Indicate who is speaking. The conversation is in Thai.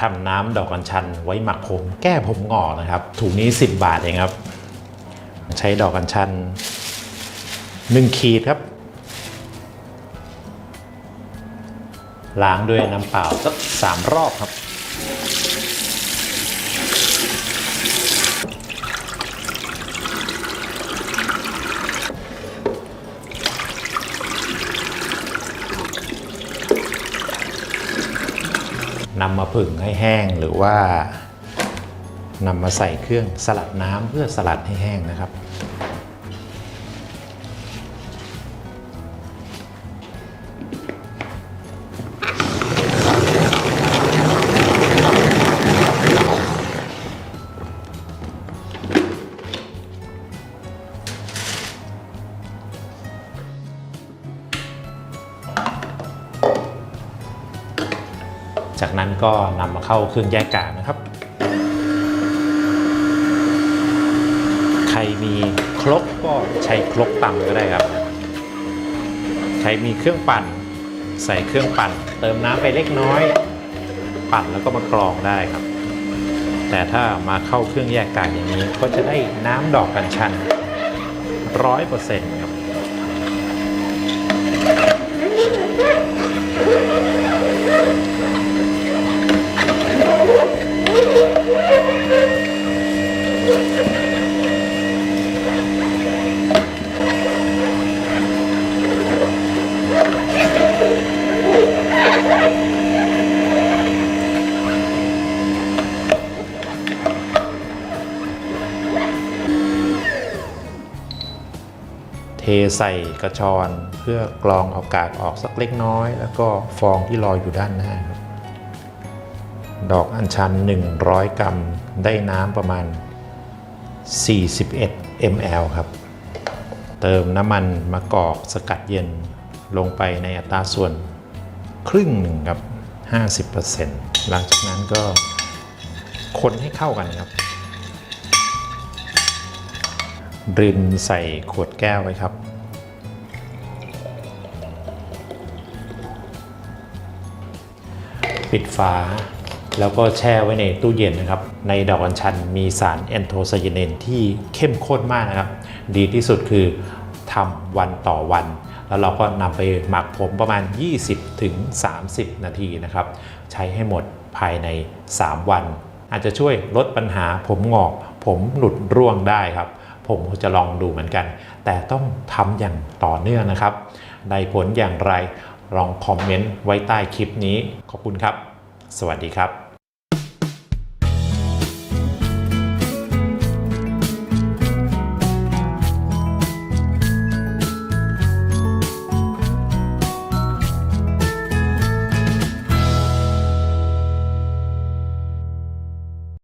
Speaker 1: ทำน้ำดอกกัญชันไว้หมักผม แก้ผมงอกนะครับ ถุงนี้ 10 บาทเองครับ ใช้ดอกกัญชัน 1 ขีดครับ ล้างด้วยน้ำเปล่าสักสามรอบครับ นำมาผึ่งให้แห้งหรือว่านำมาใส่เครื่องสลัดน้ำเพื่อสลัดให้แห้งนะครับ จากนั้นก็นำมาเข้าเครื่องแยกกากนะครับ ใครมีครกก็ใช้ครกตำก็ได้ครับ ใครมีเครื่องปั่น ใส่เครื่องปั่น เติมน้ำไปเล็กน้อย ปั่นแล้วก็มากรองได้ครับ แต่ถ้ามาเข้าเครื่องแยกกากอย่างนี้ก็จะได้น้ำดอกกัญชันร้อยเปอร์เซ็นต์ ใส่กระชอนเพื่อกรองเอากากออกสักเล็กน้อย แล้วก็ฟองที่ลอยอยู่ด้านหน้าครับดอกอัญชัน 100 กรัม ได้น้ำประมาณ 41 ml ครับ เติมน้ำมันมะกอกสกัดเย็นลงไปในอัตราส่วนครึ่งหนึ่งครับ 50%หลังจากนั้นก็คนให้เข้ากันครับ รินใส่ขวดแก้วไว้ครับ ปิดฝาแล้วก็แช่ไว้ในตู้เย็นนะครับ ในดอกอัญชันมีสารแอนโทไซยานินที่เข้มข้นมากนะครับ ดีที่สุดคือทำวันต่อวัน แล้วเราก็นำไปหมักผมประมาณ 20-30ถึงนาทีนะครับ ใช้ให้หมดภายใน 3 วัน อาจจะช่วยลดปัญหาผมงอก ผมหลุดร่วงได้ครับ ผมจะลองดูเหมือนกัน แต่ต้องทำอย่างต่อเนื่องนะครับ ได้ผลอย่างไรลองคอมเมนต์ไว้ใต้คลิปนี้ ขอบคุณครับ สวัสดีครับ